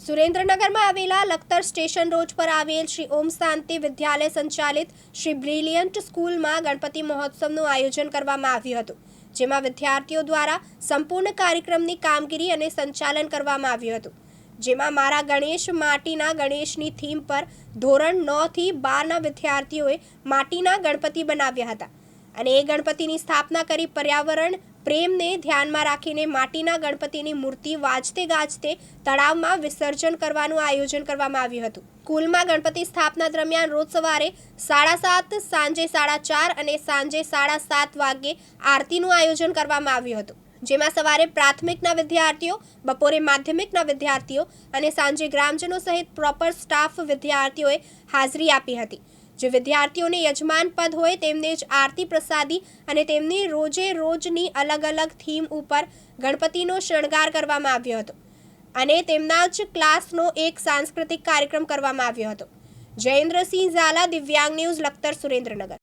સુરેન્દ્રનગરમાં આવેલા Lakhtar station road પર આવેલ શ્રી ઓમ શાંતિ વિદ્યાલય સંચાલિત શ્રી બ્રિલિયન્ટ સ્કૂલમાં ગણપતિ મહોત્સવનું આયોજન કરવામાં આવ્યું હતું, જેમાં વિદ્યાર્થીઓ દ્વારા સંપૂર્ણ કાર્યક્રમની કામગીરી અને સંચાલન કરવામાં આવ્યું હતું. જેમાં મારા ગણેશ માટીના ગણેશની થીમ પર ધોરણ નવથી બારના વિદ્યાર્થીઓએ માટીના ગણપતિ બનાવ્યા હતા અને એ ગણપતિની સ્થાપના કરી પર્યાવરણ પ્રેમને ધ્યાનમાં રાખીને માટીના ગણપતિની મૂર્તિ વાજતે ગાજતે તળાવમાં વિસર્જન કરવાનું આયોજન કરવામાં આવ્યું હતું. સ્કૂલમાં ગણપતિ સ્થાપના દરમિયાન રોજ સવારે સાડા સાત, સાંજે સાડા ચાર અને સાંજે સાડા સાત વાગ્યે આરતીનું આયોજન કરવામાં આવ્યું હતું. જેમાં સવારે પ્રાથમિકના વિદ્યાર્થીઓ, બપોરે માધ્યમિકના વિદ્યાર્થીઓ અને સાંજે ગ્રામજનો સહિત પ્રોપર સ્ટાફ વિદ્યાર્થીઓએ હાજરી આપી હતી. જે વિદ્યાર્થીઓને યજમાન પદ હોય તેમને જ આરતી પ્રસાદી અને તેમની રોજે રોજની અલગ અલગ થીમ ઉપર ગણપતિનો શણગાર કરવામાં આવ્યો હતો અને તેમના જ ક્લાસનો એક સાંસ્કૃતિક કાર્યક્રમ કરવામાં આવ્યો હતો. જયેન્દ્રસિંહ ઝાલા, દિવ્યાંગ ન્યૂઝ, લખતર સુરેન્દ્રનગર.